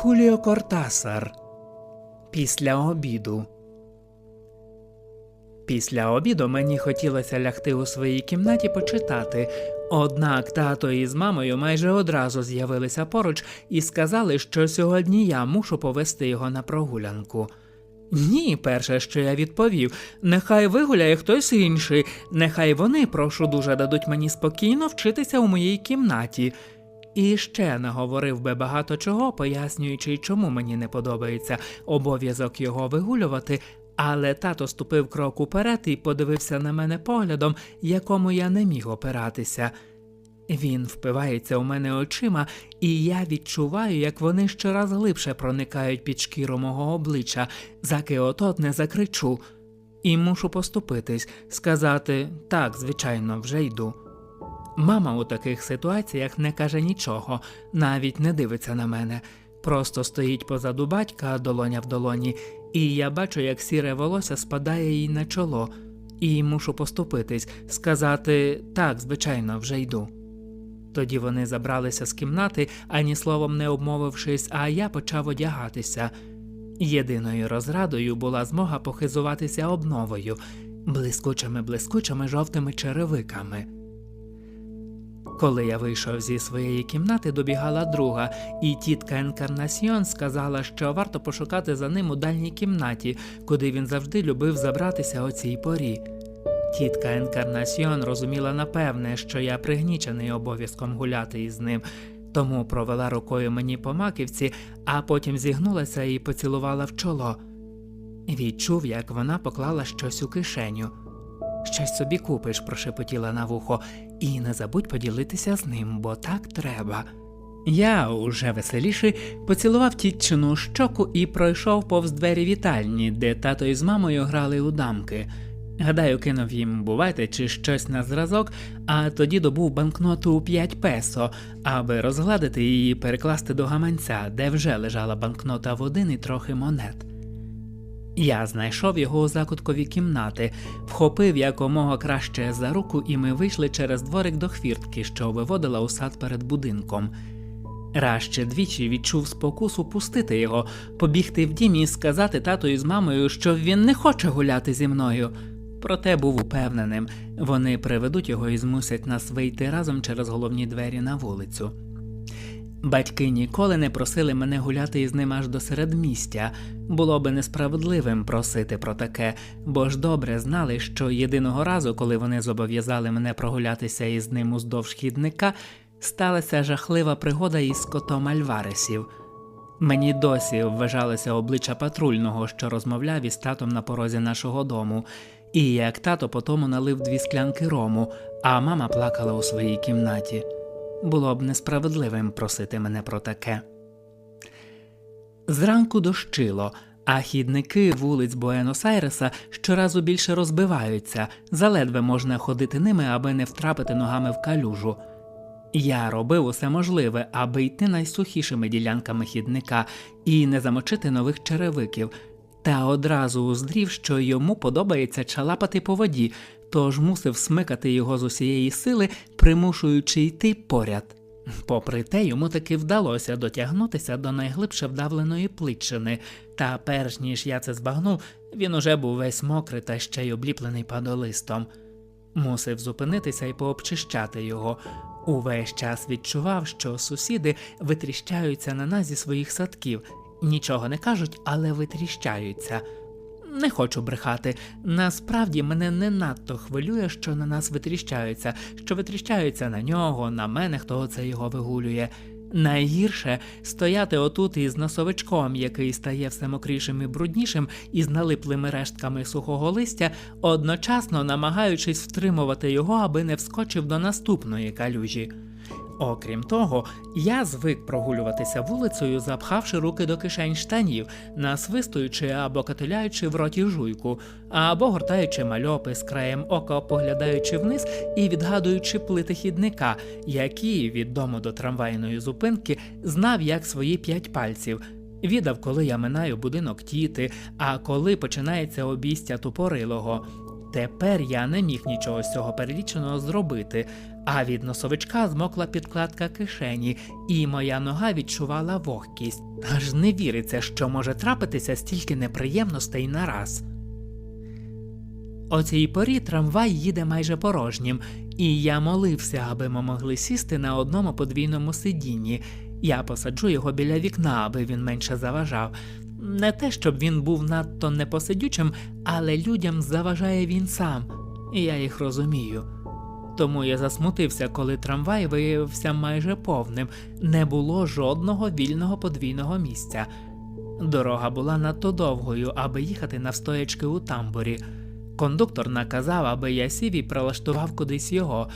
Хуліо Кортасар. Після обіду. Після обіду мені хотілося лягти у своїй кімнаті почитати. Однак тато із мамою майже одразу з'явилися поруч і сказали, що сьогодні я мушу повести його на прогулянку. Ні, перше, що я відповів, нехай вигуляє хтось інший, нехай вони, прошу дуже, дадуть мені спокійно вчитися у моїй кімнаті. І ще наговорив би багато чого, пояснюючи, чому мені не подобається обов'язок його вигулювати, але тато ступив крок уперед і подивився на мене поглядом, якому я не міг опиратися. Він впивається у мене очима, і я відчуваю, як вони щораз глибше проникають під шкіру мого обличчя, заки отот не закричу. І мушу поступитись, сказати так, звичайно, вже йду. Мама у таких ситуаціях не каже нічого, навіть не дивиться на мене. Просто стоїть позаду батька, долоня в долоні, і я бачу, як сіре волосся спадає їй на чоло, і мушу поступитись, сказати так, звичайно, вже йду. Тоді вони забралися з кімнати, ані словом не обмовившись, а я почав одягатися. Єдиною розрадою була змога похизуватися обновою, блискучими блискучими жовтими черевиками. Коли я вийшов зі своєї кімнати, добігала друга, і тітка Енкарнасьйон сказала, що варто пошукати за ним у дальній кімнаті, куди він завжди любив забратися о цій порі. Тітка Енкарнасьйон розуміла напевне, що я пригнічений обов'язком гуляти із ним, тому провела рукою мені по маківці, а потім зігнулася і поцілувала в чоло. Відчув, як вона поклала щось у кишеню. Щось собі купиш, прошепотіла на вухо, і не забудь поділитися з ним, бо так треба. Я, уже веселіший, поцілував тітчину щоку і пройшов повз двері вітальні, де тато із мамою грали у дамки. Гадаю, кинув їм бувайте чи щось на зразок, а тоді добув банкноту у 5 песо, аби розгладити її і перекласти до гаманця, де вже лежала банкнота в один і трохи монет. Я знайшов його у закуткові кімнати, вхопив якомога краще за руку, і ми вийшли через дворик до хвіртки, що виводила у сад перед будинком. Раз ще двічі відчув спокусу пустити його, побігти в дім і сказати татою з мамою, що він не хоче гуляти зі мною. Проте був упевненим, вони приведуть його і змусять нас вийти разом через головні двері на вулицю. Батьки ніколи не просили мене гуляти із ним аж до середмістя. Було би несправедливим просити про таке, бо ж добре знали, що єдиного разу, коли вони зобов'язали мене прогулятися із ним уздовж хідника, сталася жахлива пригода із котом Альваресів. Мені досі вважалося обличчя патрульного, що розмовляв із татом на порозі нашого дому, і як тато потому налив дві склянки рому, а мама плакала у своїй кімнаті. Було б несправедливим просити мене про таке. Зранку дощило, а хідники вулиць Буенос-Айреса щоразу більше розбиваються, заледве можна ходити ними, аби не втрапити ногами в калюжу. Я робив усе можливе, аби йти найсухішими ділянками хідника і не замочити нових черевиків, та одразу уздрів, що йому подобається чалапати по воді, тож мусив смикати його з усієї сили, примушуючи йти поряд. Попри те, йому таки вдалося дотягнутися до найглибше вдавленої плитчини, та перш ніж я це збагнув, він уже був весь мокрий та ще й обліплений падолистом. Мусив зупинитися і пообчищати його. Увесь час відчував, що сусіди витріщаються на нас зі своїх садків, нічого не кажуть, але витріщаються. Не хочу брехати. Насправді мене не надто хвилює, що на нас витріщаються, що витріщаються на нього, на мене, хто це його вигулює. Найгірше стояти отут із носовичком, який стає все мокрішим і бруднішим, із налиплими рештками сухого листя, одночасно намагаючись втримувати його, аби не вскочив до наступної калюжі. Окрім того, я звик прогулюватися вулицею, запхавши руки до кишень штанів, насвистуючи або катиляючи в роті жуйку, або гортаючи мальопи з краєм ока, поглядаючи вниз і відгадуючи плити хідника, які від дому до трамвайної зупинки знав як свої п'ять пальців. Відав, коли я минаю будинок тіти, а коли починається обістя тупорилого. Тепер я не міг нічого з цього переліченого зробити, а від носовичка змокла підкладка кишені, і моя нога відчувала вогкість. Аж не віриться, що може трапитися стільки неприємностей на раз. О цій порі трамвай їде майже порожнім, і я молився, аби ми могли сісти на одному подвійному сидінні. Я посаджу його біля вікна, аби він менше заважав. Не те, щоб він був надто непосидючим, але людям заважає він сам, і я їх розумію. Тому я засмутився, коли трамвай виявився майже повним, не було жодного вільного подвійного місця. Дорога була надто довгою, аби їхати навстоячки у тамбурі. Кондуктор наказав, аби я сів і прилаштував кудись його,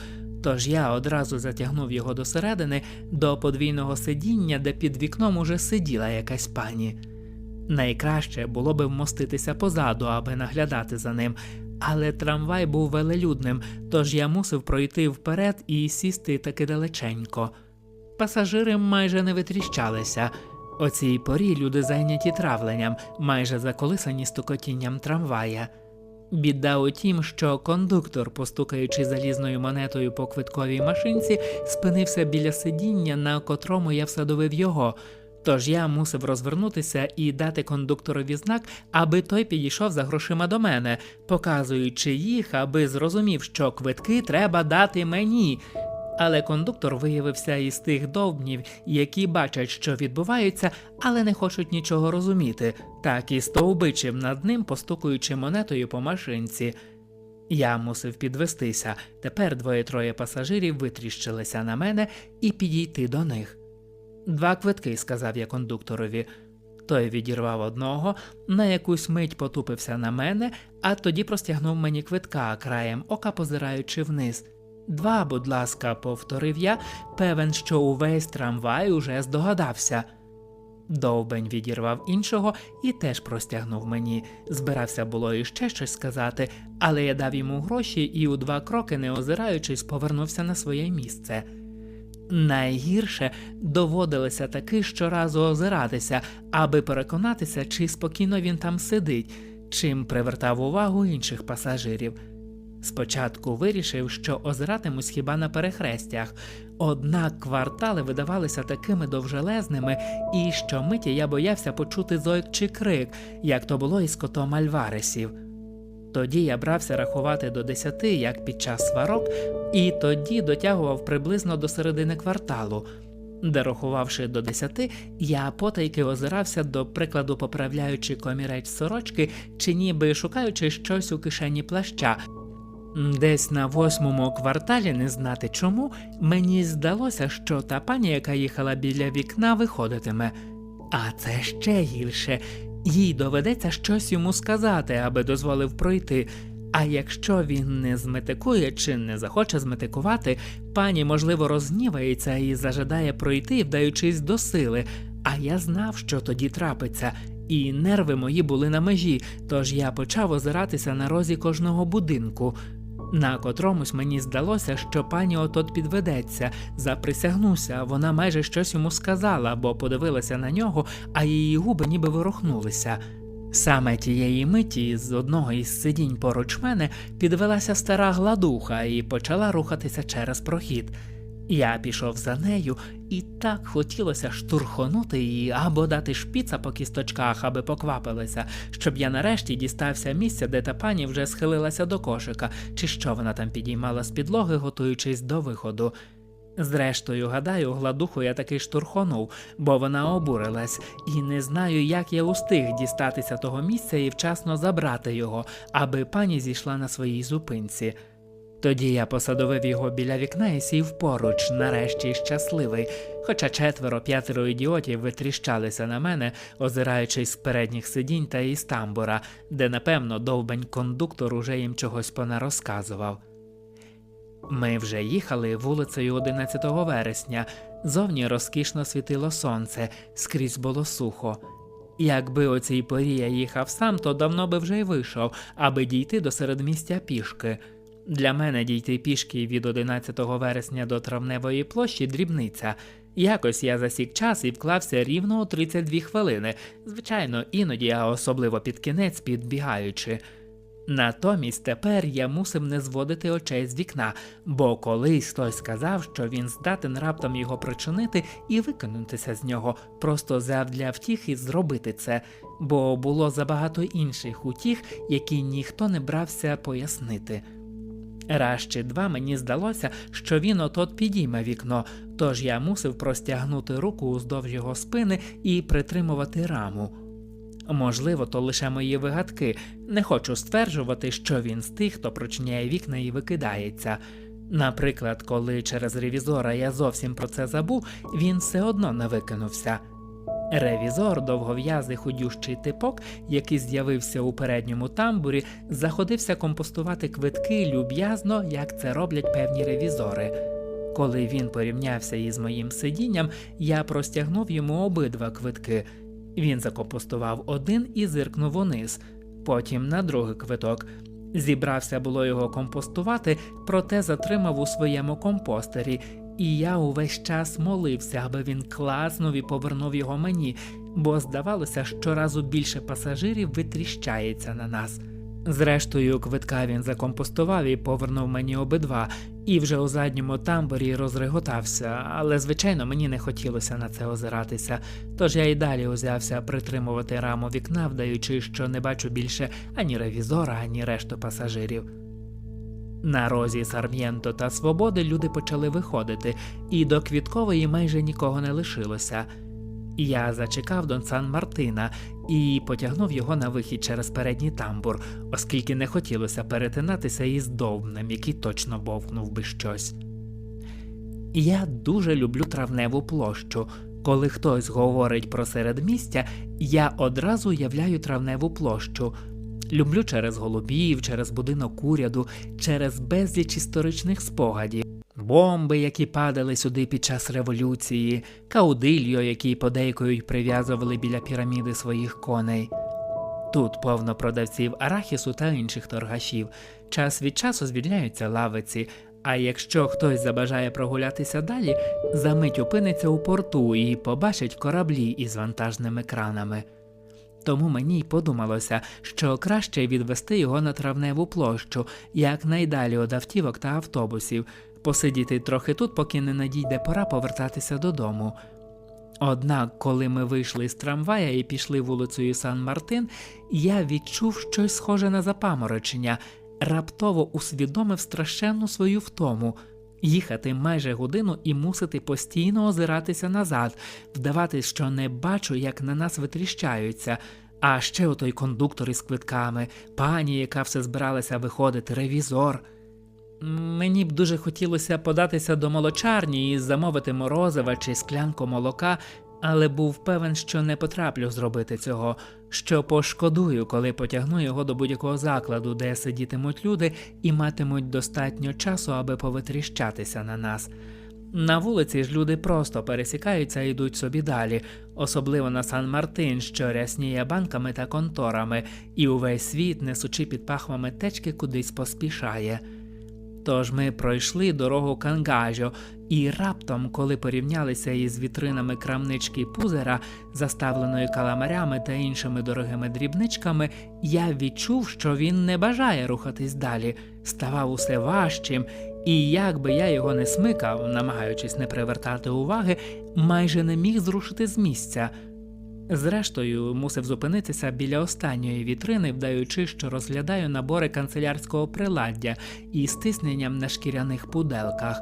тож я одразу затягнув його до середини, до подвійного сидіння, де під вікном уже сиділа якась пані. Найкраще було би вмоститися позаду, аби наглядати за ним, але трамвай був велелюдним, тож я мусив пройти вперед і сісти таки далеченько. Пасажири майже не витріщалися. О цій порі люди зайняті травленням, майже заколисані стукотінням трамвая. Біда у тім, що кондуктор, постукаючи залізною монетою по квитковій машинці, спинився біля сидіння, на котрому я всадовив його. Тож я мусив розвернутися і дати кондукторові знак, аби той підійшов за грошима до мене, показуючи їх, аби зрозумів, що квитки треба дати мені. Але кондуктор виявився із тих довбнів, які бачать, що відбувається, але не хочуть нічого розуміти, так і стовбичив над ним, постукуючи монетою по машинці. Я мусив підвестися. Тепер двоє-троє пасажирів витріщилися на мене і підійти до них. Два квитки, сказав я кондукторові. Той відірвав одного, на якусь мить потупився на мене, а тоді простягнув мені квитка, краєм ока позираючи вниз. Два, будь ласка, повторив я, певен, що увесь трамвай уже здогадався. Довбень відірвав іншого і теж простягнув мені. Збирався було іще щось сказати, але я дав йому гроші і у два кроки, не озираючись, повернувся на своє місце. Найгірше доводилося таки щоразу озиратися, аби переконатися, чи спокійно він там сидить, чим привертав увагу інших пасажирів. Спочатку вирішив, що озиратимусь хіба на перехрестях, однак квартали видавалися такими довжелезними, і щомиті я боявся почути зойк чи крик, як то було із котом Альваресів. Тоді я брався рахувати до десяти, як під час сварок, і тоді дотягував приблизно до середини кварталу. Де рахувавши до десяти, я потайки озирався до прикладу, поправляючи комірець сорочки чи ніби шукаючи щось у кишені плаща. Десь на восьмому кварталі, не знати чому, мені здалося, що та пані, яка їхала біля вікна, виходитиме. А це ще гірше. Їй доведеться щось йому сказати, аби дозволив пройти. А якщо він не зметикує чи не захоче зметикувати, пані, можливо, розгнівається і зажадає пройти, вдаючись до сили. А я знав, що тоді трапиться, і нерви мої були на межі, тож я почав озиратися на розі кожного будинку. На котромусь мені здалося, що пані отот підведеться, заприсягнуся, вона майже щось йому сказала, бо подивилася на нього, а її губи ніби ворухнулися. Саме тієї миті з одного із сидінь поруч мене підвелася стара гладуха і почала рухатися через прохід. Я пішов за нею, і так хотілося штурхонути її або дати шпіца по кісточках, аби поквапилася, щоб я нарешті дістався місця, де та пані вже схилилася до кошика, чи що вона там підіймала з підлоги, готуючись до виходу. Зрештою, гадаю, гладуху я таки штурхонув, бо вона обурилась, і не знаю, як я устиг дістатися того місця і вчасно забрати його, аби пані зійшла на своїй зупинці. Тоді я посадовив його біля вікна і сів поруч, нарешті щасливий, хоча четверо п'ятеро ідіотів витріщалися на мене, озираючись з передніх сидінь та із тамбура, де, напевно, довбень кондуктор уже їм чогось понарозказував. Ми вже їхали вулицею 11 вересня, зовні розкішно світило сонце, скрізь було сухо. Якби о цій порі я їхав сам, то давно би вже й вийшов, аби дійти до середмістя пішки. Для мене дійти пішки від 11 вересня до травневої площі дрібниця. Якось я засік час і вклався рівно у 32 хвилини, звичайно, іноді, а особливо під кінець підбігаючи. Натомість тепер я мусив не зводити очей з вікна, бо колись хтось сказав, що він здатен раптом його причинити і викинутися з нього, просто завдля втіхи зробити це, бо було забагато інших утіх, які ніхто не брався пояснити. Раз чи два мені здалося, що він отот підійме вікно, тож я мусив простягнути руку уздовж його спини і притримувати раму. Можливо, то лише мої вигадки. Не хочу стверджувати, що він з тих, хто прочиняє вікна і викидається. Наприклад, коли через ревізора я зовсім про це забув, він все одно не викинувся. Ревізор, довгов'язий худющий типок, який з'явився у передньому тамбурі, заходився компостувати квитки люб'язно, як це роблять певні ревізори. Коли він порівнявся із моїм сидінням, я простягнув йому обидва квитки. Він закомпостував один і зиркнув униз, потім на другий квиток. Зібрався було його компостувати, проте затримав у своєму компостері, і я увесь час молився, аби він класнув і повернув його мені, бо здавалося, що разу більше пасажирів витріщається на нас. Зрештою, квитка він закомпостував і повернув мені обидва, і вже у задньому тамбурі розреготався, але звичайно мені не хотілося на це озиратися, тож я й далі узявся притримувати раму вікна, вдаючи, що не бачу більше ані ревізора, ані решту пасажирів. На розі Сарм'єнто та Свободи люди почали виходити, і до квіткової майже нікого не лишилося. Я зачекав Дон Сан Мартина і потягнув його на вихід через передній тамбур, оскільки не хотілося перетинатися із довбнем, який точно бовкнув би щось. Я дуже люблю травневу площу. Коли хтось говорить про середмістя, я одразу уявляю травневу площу. Люблю через голубів, через будинок уряду, через безліч історичних спогадів. Бомби, які падали сюди під час революції, каудильо, які подейкують прив'язували біля піраміди своїх коней. Тут повно продавців арахісу та інших торгашів. Час від часу звільняються лавиці, а якщо хтось забажає прогулятися далі, за мить опиниться у порту і побачить кораблі із вантажними кранами. Тому мені й подумалося, що краще відвести його на травневу площу, якнайдалі від автівок та автобусів, посидіти трохи тут, поки не надійде пора повертатися додому. Однак, коли ми вийшли з трамвая і пішли вулицею Сан Мартин, я відчув щось схоже на запаморочення, раптово усвідомив страшенну свою втому. Їхати майже годину і мусити постійно озиратися назад, вдавати, що не бачу, як на нас витріщаються. А ще отой кондуктор із квитками, пані, яка все збиралася виходити, ревізор. Мені б дуже хотілося податися до молочарні і замовити морозива чи склянку молока, але був певен, що не потраплю зробити цього, що пошкодую, коли потягну його до будь-якого закладу, де сидітимуть люди і матимуть достатньо часу, аби повитріщатися на нас. На вулиці ж люди просто пересікаються і йдуть собі далі, особливо на Сан Мартин, що рясніє банками та конторами, і увесь світ, несучи під пахвами течки, кудись поспішає. Тож ми пройшли дорогу Кангажо, і раптом, коли порівнялися із вітринами крамнички Пузера, заставленої каламарями та іншими дорогими дрібничками, я відчув, що він не бажає рухатись далі, ставав усе важчим, і як би я його не смикав, намагаючись не привертати уваги, майже не міг зрушити з місця. Зрештою, мусив зупинитися біля останньої вітрини, вдаючи, що розглядаю набори канцелярського приладдя із стисненням на шкіряних пуделках.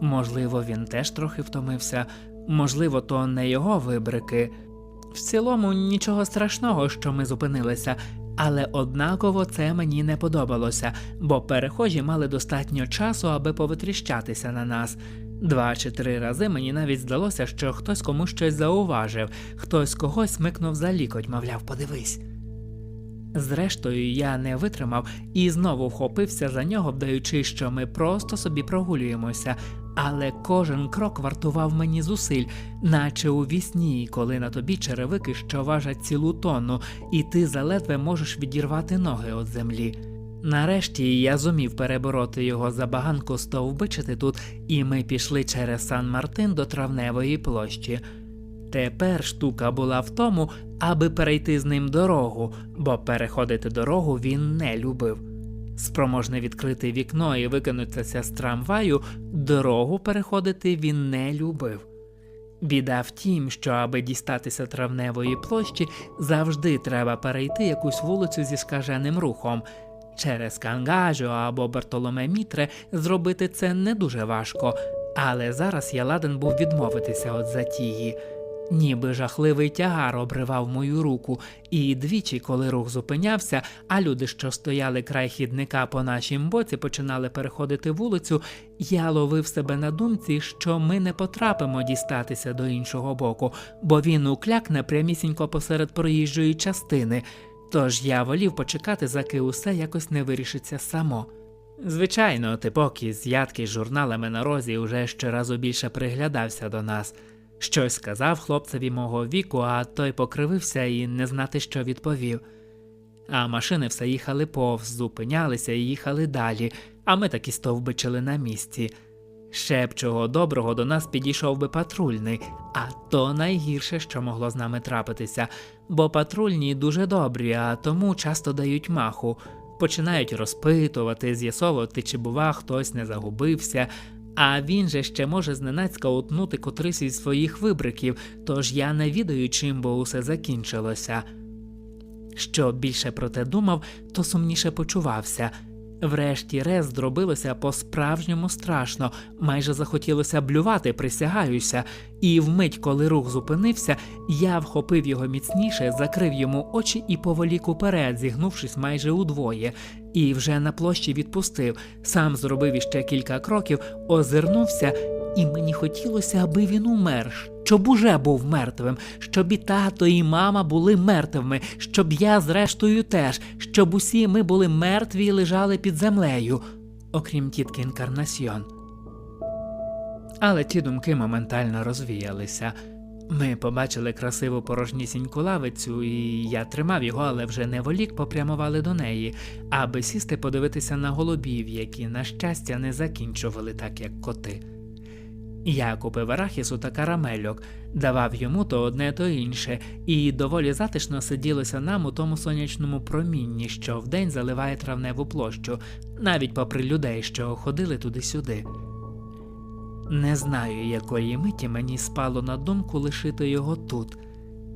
Можливо, він теж трохи втомився, можливо, то не його вибрики. В цілому нічого страшного, що ми зупинилися, але однаково це мені не подобалося, бо перехожі мали достатньо часу, аби повитріщатися на нас. Два чи три рази мені навіть здалося, що хтось комусь щось зауважив, хтось когось смикнув за лікоть, мовляв, подивись. Зрештою, я не витримав і знову вхопився за нього, вдаючи, що ми просто собі прогулюємося, але кожен крок вартував мені зусиль, наче у вісні, коли на тобі черевики, що важать цілу тонну, і ти заледве можеш відірвати ноги від землі. Нарешті я зумів перебороти його забаганку стовбичити тут, і ми пішли через Сан Мартин до травневої площі. Тепер штука була в тому, аби перейти з ним дорогу, бо переходити дорогу він не любив. Спроможне відкрити вікно і викинутися з трамваю, дорогу переходити він не любив. Біда в тім, що аби дістатися травневої площі, завжди треба перейти якусь вулицю зі скаженим рухом. Через Кангажо або Бартоломе Мітре зробити це не дуже важко, але зараз я ладен був відмовитися від затії. Ніби жахливий тягар обривав мою руку, і двічі, коли рух зупинявся, а люди, що стояли край хідника по нашім боці, починали переходити вулицю, я ловив себе на думці, що ми не потрапимо дістатися до іншого боку, бо він уклякне прямісінько посеред проїжджої частини. Тож я волів почекати, заки усе якось не вирішиться само. Звичайно, типок із ядки з журналами на розі уже щоразу більше приглядався до нас. Щось сказав хлопцеві мого віку, а той покривився і не знати, що відповів. А машини все їхали повз, зупинялися і їхали далі, а ми таки стовбичили на місці. Ще б чого доброго до нас підійшов би патрульний, а то найгірше, що могло з нами трапитися, бо патрульні дуже добрі, а тому часто дають маху, починають розпитувати, з'ясовувати, чи бува хтось не загубився. А він же ще може зненацька утнути котрись із своїх вибриків, тож я не відаю, чим бо усе закінчилося. Що більше про те думав, то сумніше почувався. Врешті-решт зробилося по-справжньому страшно, майже захотілося блювати, присягаюся, і вмить, коли рух зупинився, я вхопив його міцніше, закрив йому очі і поволік уперед, зігнувшись майже удвоє, і вже на площі відпустив, сам зробив іще кілька кроків, озирнувся, і мені хотілося, аби він умер, щоб уже був мертвим, щоб і тато, і мама були мертвими, щоб я, зрештою, теж, щоб усі ми були мертві і лежали під землею, окрім тітки Інкарнасьйон. Але ті думки моментально розвіялися. Ми побачили красиву порожнісіньку лавицю, і я тримав його, але вже не волік попрямували до неї, аби сісти подивитися на голубів, які, на щастя, не закінчували так, як коти. Я купив арахісу та карамельок, давав йому то одне, то інше, і доволі затишно сиділося нам у тому сонячному промінні, що вдень заливає травневу площу, навіть попри людей, що ходили туди-сюди. Не знаю, якої миті мені спало на думку лишити його тут.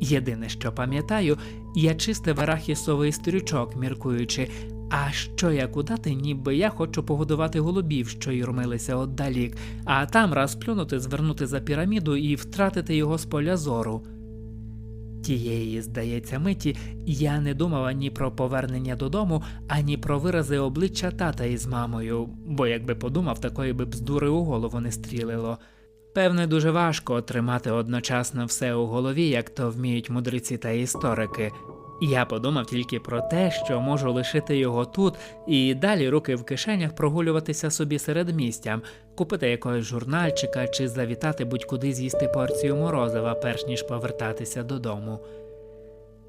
Єдине, що пам'ятаю, я чистив арахісовий стрючок, міркуючи, а що як удати, ніби я хочу погодувати голубів, що юрмилися отдалік, а там раз плюнути, звернути за піраміду і втратити його з поля зору. Тієї, здається, миті я не думав ані про повернення додому, ані про вирази обличчя тата із мамою, бо якби подумав, такої би бздури у голову не стрілило. Певне, дуже важко тримати одночасно все у голові, як то вміють мудреці та історики. Я подумав тільки про те, що можу лишити його тут і далі руки в кишенях прогулюватися собі серед містям, купити якогось журнальчика чи завітати будь-куди з'їсти порцію морозива, перш ніж повертатися додому.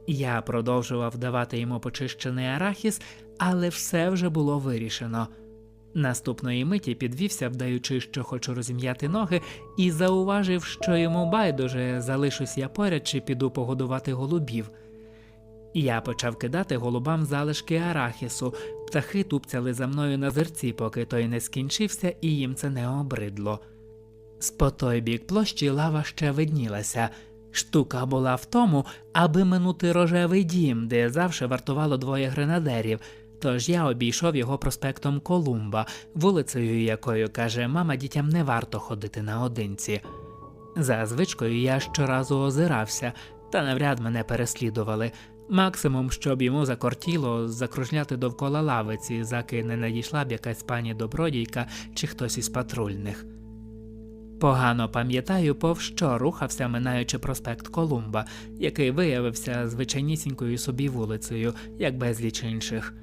Я продовжував давати йому почищений арахіс, але все вже було вирішено. Наступної миті підвівся, вдаючи, що хочу розім'яти ноги, і зауважив, що йому байдуже залишусь я поряд чи піду погодувати голубів. Я почав кидати голубам залишки арахісу, птахи тупцяли за мною на зерці, поки той не скінчився, і їм це не обридло. З по той бік площі лава ще виднілася. Штука була в тому, аби минути рожевий дім, де завжди вартувало двоє гренадерів. Тож я обійшов його проспектом Колумба, вулицею якою каже, мама дітям не варто ходити наодинці. За звичкою я щоразу озирався, та навряд мене переслідували. Максимум, щоб йому закортіло закружляти довкола лавиці, заки не надійшла б якась пані добродійка чи хтось із патрульних. Погано пам'ятаю, пов що рухався, минаючи проспект Колумба, який виявився звичайнісінькою собі вулицею, як безліч інших.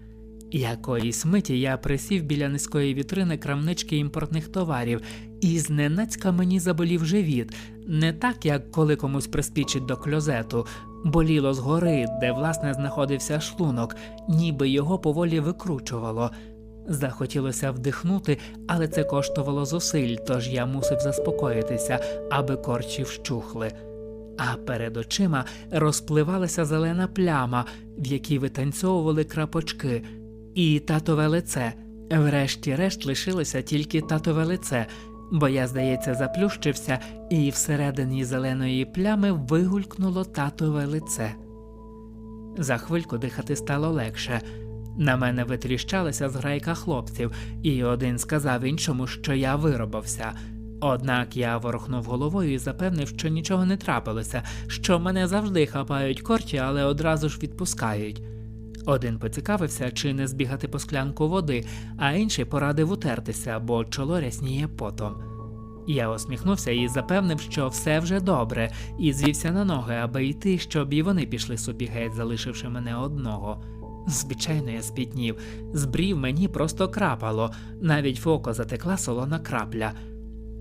Якоїсь миті я присів біля низької вітрини крамнички імпортних товарів, і зненацька мені заболів живіт, не так, як коли комусь приспічить до кльозету, боліло згори, де власне знаходився шлунок, ніби його поволі викручувало. Захотілося вдихнути, але це коштувало зусиль, тож я мусив заспокоїтися, аби корчі вщухли. а перед очима розпливалася зелена пляма, в якій витанцьовували крапочки, і татове лице. Врешті-решт лишилося тільки татове лице, бо я, здається, заплющився, і всередині зеленої плями вигулькнуло татове лице. За хвильку дихати стало легше. На мене витріщалася зграйка хлопців, і один сказав іншому, що я виробився. Однак я ворухнув головою і запевнив, що нічого не трапилося, що мене завжди хапають корчі, але одразу ж відпускають. Один поцікавився, чи не збігати по склянку води, а інший порадив утертися, бо чоло рясніє потом. Я усміхнувся і запевнив, що все вже добре, і звівся на ноги, аби йти, щоб і вони пішли собі геть, залишивши мене одного. Звичайно, я спітнів, з брів мені просто крапало, навіть в око затекла солона крапля.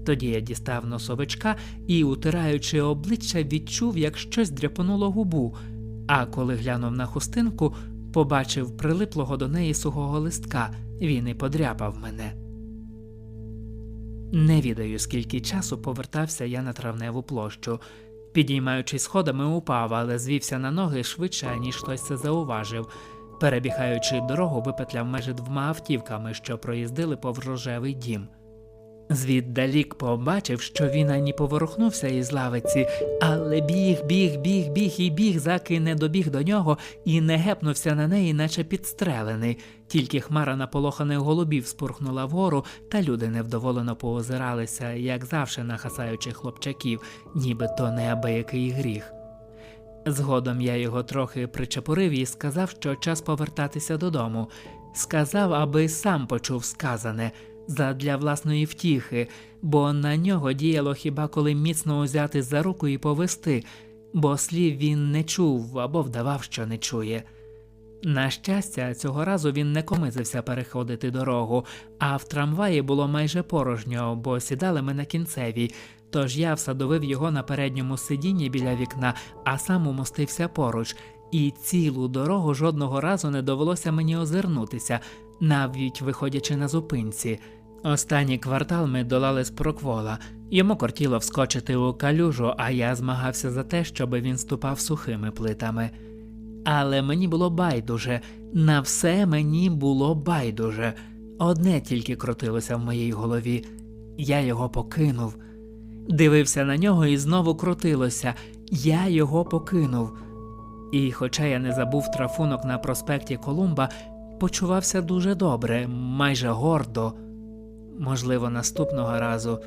Тоді я дістав носовичка і, утираючи обличчя, відчув, як щось дряпануло губу, а коли глянув на хустинку, побачив прилиплого до неї сухого листка, він і подряпав мене. Не відаю, скільки часу повертався я на травневу площу. Підіймаючись сходами, упав, але звівся на ноги швидше, ніж хтось це зауважив. Перебігаючи дорогу, випетляв межі двома автівками, що проїздили повз рожевий дім. Звіддалік побачив, що він ані поворухнувся із лавиці, але біг, біг, біг, біг і біг, заки не добіг до нього і не гепнувся на неї, наче підстрелений. Тільки хмара наполоханих голубів спурхнула вгору, та люди невдоволено поозиралися, як завше на хасаючих хлопчаків, ніби то неабиякий гріх. Згодом я його трохи причепурив і сказав, що час повертатися додому. Сказав, аби сам почув сказане задля власної втіхи, бо на нього діяло хіба коли міцно узяти за руку і повести, бо слів він не чув або вдавав, що не чує. На щастя, цього разу він не комизився переходити дорогу, а в трамваї було майже порожньо, бо сідали ми на кінцевій. Тож я всадовив його на передньому сидінні біля вікна, а сам умостився поруч, і цілу дорогу жодного разу не довелося мені озирнутися, навіть виходячи на зупинці. Останній квартал ми долали з проквола. Йому кортіло вскочити у калюжу, а я змагався за те, щоб він ступав сухими плитами. Але мені було байдуже, на все мені було байдуже. Одне тільки крутилося в моїй голові я його покинув. Дивився на нього і знову крутилося я його покинув. І, хоча я не забув трафунок на проспекті Колумба, почувався дуже добре, майже гордо. Можливо, наступного разу.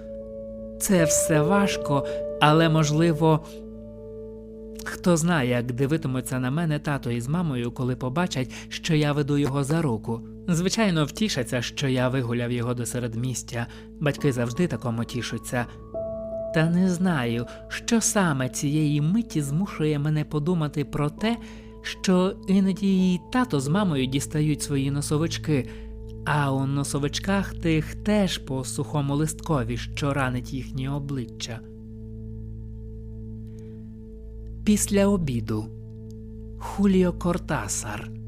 Це все важко, але можливо. Хто знає, як дивитимуться на мене тато із мамою, коли побачать, що я веду його за руку. Звичайно, втішаться, що я вигуляв його до середмістя. Батьки завжди такому тішуться. Та не знаю, що саме цієї миті змушує мене подумати про те, що іноді і тато з мамою дістають свої носовички, а у носовичках тих теж по сухому листкові, що ранить їхні обличчя. Після обіду Хуліо Кортасар